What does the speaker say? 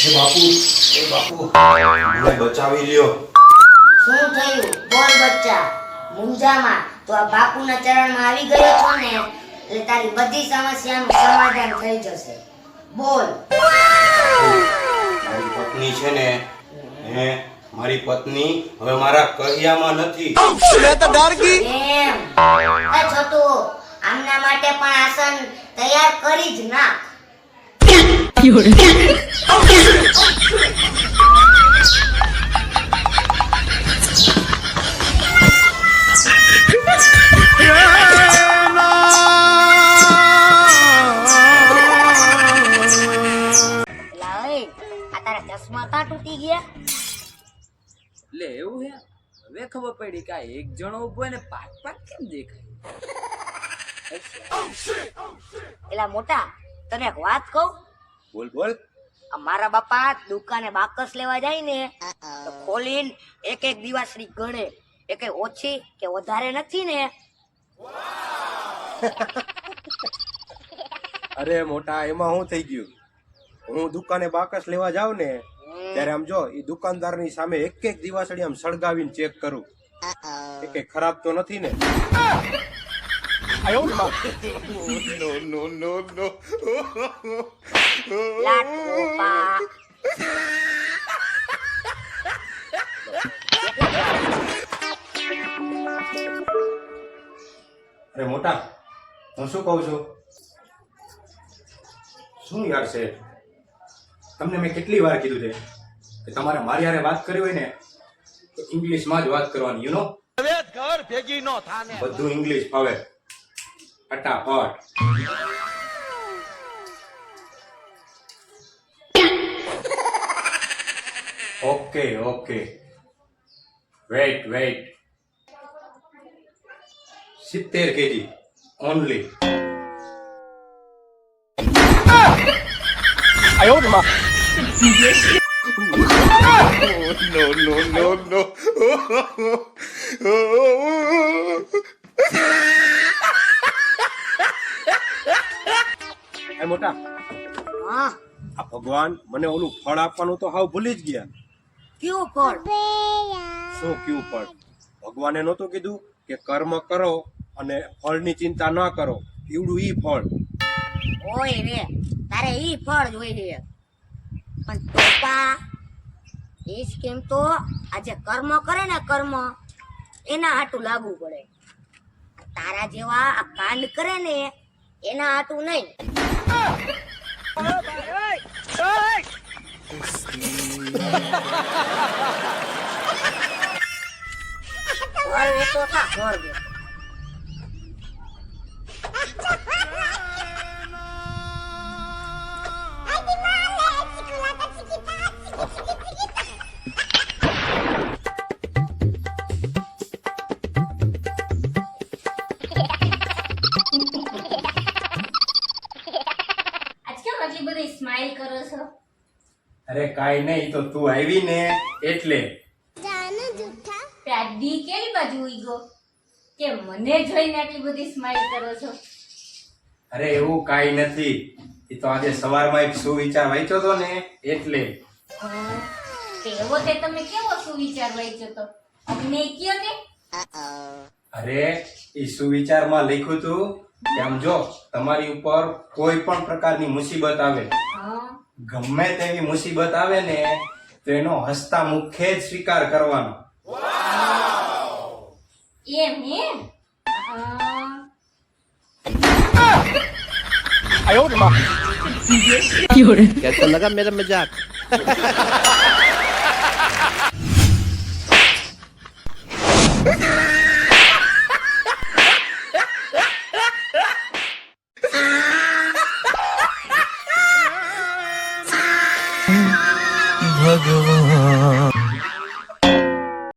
એ બાપુ એ બાપુ. મને બચાવી લ્યો. શું થયું? બોલ બચ્ચા. મુંજામાં તો આ બાપુના ચરણમાં આવી ગયો છો ને એટલે તારી બધી સમસ્યાનું સમાધાન થઈ જશે. બોલ. મારી પત્ની છે ને હે મારી પત્ની હવે મારા કહ્યામાં નથી. એમ. એ છોટુ આમના માટે પણ આસન તૈયાર કરી જ નાખ. લા આ તારા ચશ્મા કાં તૂટી ગયા લે એવું હે? હવે ખબર પડી કે એક જણો ઊભો હોય ને પાક પાક કેમ દેખાય? એલા મોટા તને એક વાત કહું? બોલ બોલ. મારા બાપા દુકાને બાકસ લેવા જાય ને તો ખોલીન એક એક દિવાસળી ગણે. એ કઈ ઓછી કે વધારે નથી ને? અરે મોટા એમાં શું થઈ ગયું? હું દુકાને બાકસ લેવા જાઉં ને ત્યારે આમ જો એ દુકાનદારની સામે એક એક દિવાસળી આમ સળગાવીને ચેક કરું. એ કઈ ખરાબ તો નથી ને? લાટુ પા અરે મોટા હું શું કહું છું? શું યાર છે? તમને મેં કેટલી વાર કીધું છે કે તમારે મારી હારે વાત કરવી હોય ને તો ઇંગ્લિશમાં જ વાત કરવાની યુ નો બધું ઇંગ્લિશ ફાવે. ફટાફટ. ઓકે ઓકે વેઇટ વેઇટ સિત્તેર કેજી ઓનલી એ મોટા. હા. આ ભગવાન મને ઓલું ફળ આપવાનું તો હાવ ભૂલી જ ગયા. કયું ફળ શું કયું ફળ ભગવાને નહોતું કીધું કે કર્મ કરો અને ફળની ચિંતા ન કરો. એવડું ઈ ફળ. ઓય રે. તારે ઈ ફળ જોઈએ પણ પપ્પા એ સ્કીમ તો આજે કર્મ કરે ને કર્મ એના હાટું લાગુ પડે. તારા જેવા આ કાંડ કરે ને એના હાટું નહીં. વેચો થા આટલી બધી સ્માઈલ કરો છો? અરે કાઈ નહીં, તો તું આવી ને એટલે પ્યાદી કેવી બાજુ ઉઈ ગયો કે મને જોઈને આટલી બધી સ્માઈલ કરો છો? અરે એવું કાઈ નથી. એ તો આજે સવારમાં એક સુવિચાર વાંચ્યો તો ને એટલે. તેવો તે તમે કેવો સુવિચાર વાંચ્યો તો? અમને કયો ને અરે એ સુવિચારમાં લખ્યું તું કે આમ જો તમારી ઉપર કોઈ પણ પ્રકારની મુસીબત આવે. ગમે તેવી મુસીબત આવે ને તો એનો હસતા મુખે જ સ્વીકાર કરવાનો. એમ એમ હં. कैसा लगा मेरा मजाक भगवान